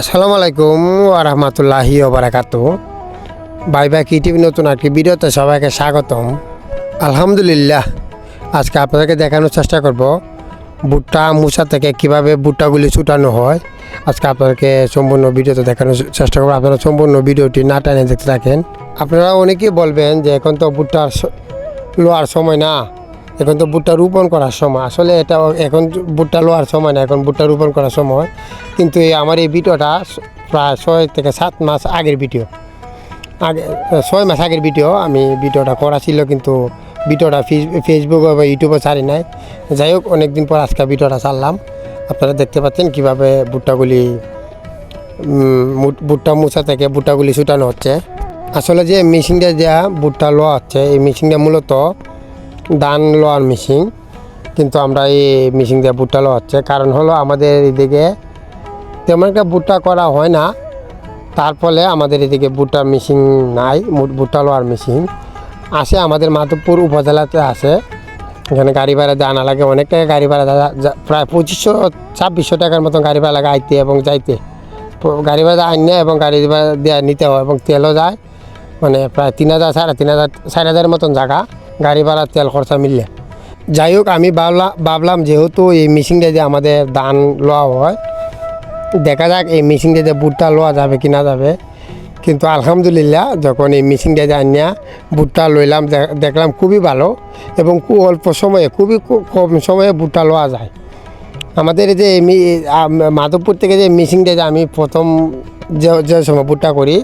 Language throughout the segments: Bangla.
আসসালামু আলাইকুম আরহামতুল্লাহি ওবরাকাত বাই বাই কি টিভি নতুন আর কি ভিডিওতে সবাইকে স্বাগতম। আলহামদুলিল্লাহ, আজকে আপনাদেরকে দেখানোর চেষ্টা করব ভুট্টা মুসা থেকে কীভাবে ভুট্টাগুলি ছুটানো হয়। আজকে আপনাদেরকে সম্পূর্ণ ভিডিওতে দেখানোর চেষ্টা করব। আপনারা সম্পূর্ণ ভিডিওটি না টানে দেখতে থাকেন। আপনারা অনেকেই বলবেন যে এখন তো ভুট্টার লোয়ার সময় না। এখন তো ভুট্টা রোপণ করার সময়, আসলে এটা এখন ভুট্টা লোয়ার সময় না, এখন ভুট্টা রোপণ করার সময় কিন্তু এই আমার এই ভিডিওটা প্রায় ছয় থেকে সাত মাস আগের ভিডিও। আগে, ছয় মাস আগের ভিডিও আমি ভিডিওটা করা ছিল, কিন্তু ভিডিওটা ফেস- ফেসবুক বা ইউটিউবে ছাড়ি নাই। যাই হোক, অনেকদিন পর আজকে ভিডিওটা ছাড়লাম। আপনারা দেখতে পাচ্ছেন কীভাবে ভুট্টাগুলি ভুট্টা মুছা থেকে ভুট্টাগুলি ছুটানো হচ্ছে। আসলে যে মেশিনটা দেওয়া ভুট্টা লোয়া হচ্ছে, এই মেশিনটা মূলত ধান লোয়ার মেশিন, কিন্তু আমরা এই মেশিন দিয়ে ভুট্টা হচ্ছে কারণ হলো আমাদের এদিকে তেমন একটা ভুট্টা করা হয় না। তার ফলে আমাদের এদিকে ভুট্টা মেশিন নাই ভুট্টা লোয়ার মেশিন। আসে আমাদের মাধবপুর উপজেলাতে আছে এখানে গাড়ি ভাড়া আনা লাগে, অনেক টাকা গাড়ি ভাড়া প্রায় পঁচিশশো, ছাব্বিশশো টাকার মতন গাড়ি ভাড়া লাগে আইতে এবং যাইতে। গাড়ি ভাড়া আইনে এবং গাড়ি ভাড়া দিয়ে নিতে হয় এবং তেলও যায়। মানে প্রায় তিন হাজার, সাড়ে তিন হাজার, চার হাজারের মতন জায়গা। গাড়ি ভাড়া, তেল খরচা মিললে। যাই হোক আমি ভাবলাম ভাবলাম যেহেতু এই মেশিনটা দিয়ে আমাদের ধান লওয়া হয়, দেখা যাক এই মেশিনটা দিয়ে ভুট্টা লওয়া যাবে কি না যাবে। কিন্তু আলহামদুলিল্লাহ, যখন এই মেশিনটা দিয়ে আনিয়া ভুট্টা লইলাম দেখলাম খুবই ভালো এবং খুব অল্প সময়ে, খুবই কম সময়ে ভুট্টা লওয়া যায়। আমাদের যে মাধবপুর থেকে যে মেশিনটা যে আমি প্রথম যে যে সময় ভুট্টা করি,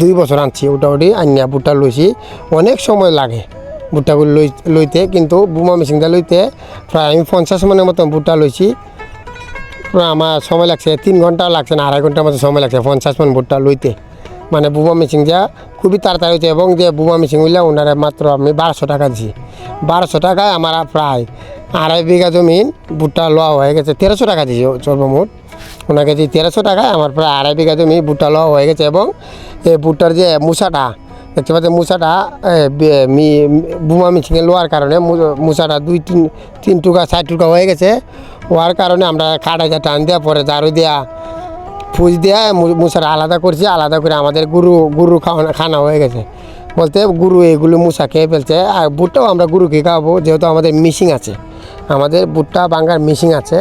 দুই বছর আনছি ওটা ওটি আনিয়া ভুট্টা লইছি, অনেক সময় লাগে। ভুট্টাগুলো লই লইতে, কিন্তু বোমা মেশিনটা লইতে প্রায় আমি পঞ্চাশ মনের মতন ভুট্টা লইছি। আমার সময় লাগছে, তিন ঘণ্টা লাগছে না, আড়াই ঘণ্টার মতো সময় লাগছে পঞ্চাশ মন ভুট্টা লইতে। মানে বুমা মেশিন যা খুবই তাড়াতাড়ি হয়েছে এবং যে বুমা মেশিন হইলে ওনারা মাত্র আমি বারোশো টাকা দিছি। বারোশো টাকায় আমার প্রায় আড়াই বিঘা জমিন ভুট্টা লওয়া হয়ে গেছে, তেরোশো টাকা দিয়েছি সর্বমোট। ওনাকে দিয়ে তেরোশো টাকায় আমার প্রায় আড়াই বিঘা জমি ভুট্টা লওয়া হয়ে গেছে এবং এই ভুট্টার যে মুসাটা দেখতে পাচ্ছেন মুসাটা এ, বে- মি- বুমা মেশিনে লোয়ার কারণে মু- মুসাটা দুই তিন তিন টুকা চার টুকা হয়ে গেছে। হওয়ার কারণে আমরা কাটাইটা টান দেওয়া পরে দারু দেওয়া ফুজ দেওয়া মুসাটা আলাদা করছি আলাদা করে আমাদের গুরু গুরু খাওয়ানো খানা হয়ে গেছে। বলতে গুরু এগুলো মুসা খেয়ে ফেলছে আর ভুট্টাও আমরা গুরুকে খাওয়াবো যেহেতু আমাদের মিশিং আছে। আমাদের ভুট্টা বাঙ্গার মিশিং আছে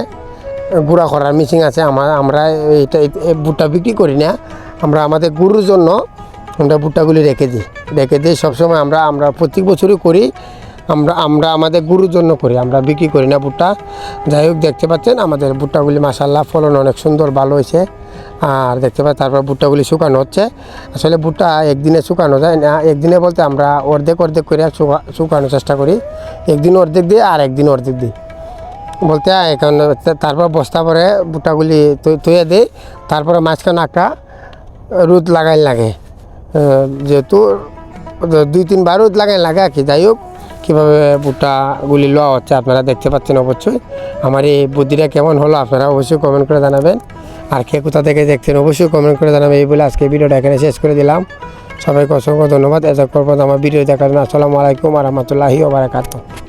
গুঁড়া করার মিশিং আছে আমরা আমরা এইটা এই ভুট্টা বিক্রি করি না। আমরা আমাদের গুরুর জন্য আমরা ভুট্টাগুলি রেখে দিই। রেখে দিই সবসময় আমরা আমরা প্রত্যেক বছরই করি, আমরা আমরা আমাদের গুরুর জন্য করি, আমরা বিক্রি করি না ভুট্টা। যাই হোক, দেখতে পাচ্ছেন আমাদের ভুট্টাগুলি মাসাল্লাহ ফলন অনেক সুন্দর, ভালো হয়েছে। আর দেখতে পাচ্ছেন তারপর ভুট্টাগুলি শুকানো হচ্ছে। আসলে ভুট্টা একদিনে শুকানো যায় না, একদিনে বলতে আমরা অর্ধেক অর্ধেক করে শুকা- শুকানোর চেষ্টা করি। একদিন অর্ধেক দিই আর একদিন অর্ধেক দিই। বলতে এখন তারপর বস্তা পরে ভুট্টাগুলি তৈরি দিই, তারপরে মাঝখানে একটা রোদ লাগাই লাগে। যেহেতু দুই তিনবার রোদ লাগাই লাগা কি, যাই হোক, কীভাবে ভুট্টাগুলি লওয়া হচ্ছে আপনারা দেখতে পাচ্ছেন অবশ্যই। আমার এই বুদ্ধিটা কেমন হলো আপনারা অবশ্যই কমেন্ট করে জানাবেন। আর কে কোথা থেকে দেখছেন অবশ্যই কমেন্ট করে জানাবেন। এই বলে আজকে ভিডিওটা এখানে শেষ করে দিলাম। সবাইকে অসংখ্য ধন্যবাদ। এত করব আমার ভিডিও দেখার জন্য আসসালামু আলাইকুম আহমতুল্লাহি ওবরাকাতুহ